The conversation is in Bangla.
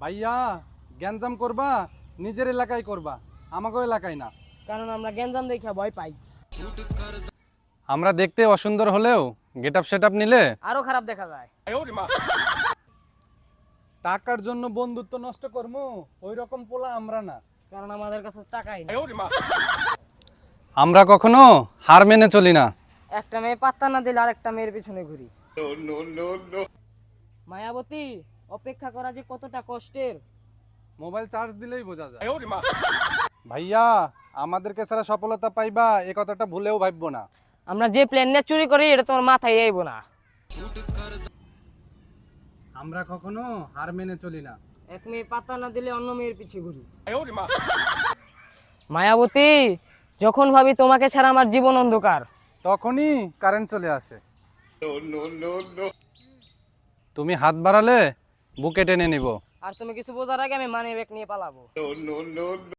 ভাইয়া গ্যাঞ্জাম করবা নিজের এলাকায় করবা আমাকে এলাকায় না। কারণ আমরা গ্যাঞ্জাম দেখা ভয় পাই। আমরা দেখতে অসুন্দর হলেও গেট আপ সেট আপ নিলে আরও খারাপ দেখা যায়। টাকার জন্য বন্ধুত্ব নষ্ট করব ওই রকম পোলা আমরা না। কারণ আমাদের কাছে টাকাই নেই। আমরা কখনো হার মেনে চলি না। একটা মেয়ে পাত্তা না দিলে আরেকটা মেয়ের পিছনে ঘুরি। মায়াবতী অপেক্ষা করা যে কতটা কষ্টের। মোবাইল চার্জ দিলেই বোঝা যায়। ভাইয়া আমাদেরকে ছাড়া সফলতা পাইবা এ কথাটা ভুলেও ভাববো না। আমরা যে প্ল্যান নিয়ে চুরি করি এটা তোমার মাথায় আইবো না। আমরা কখনো হার মেনে চলি না। এক মেয়ে পাত্তা না দিলে অন্য মেয়ের পিছে ঘুরি। মায়াবতী যখন ভাবি তোমাকে ছাড়া আমার জীবন অন্ধকার তখনই কারেন্ট চলে আসে। তুমি হাত বাড়ালে বুকে টেনে নিব। আর তুমি কিছু বোঝার আগে আমি মানি ব্যাগ নিয়ে পালাবো।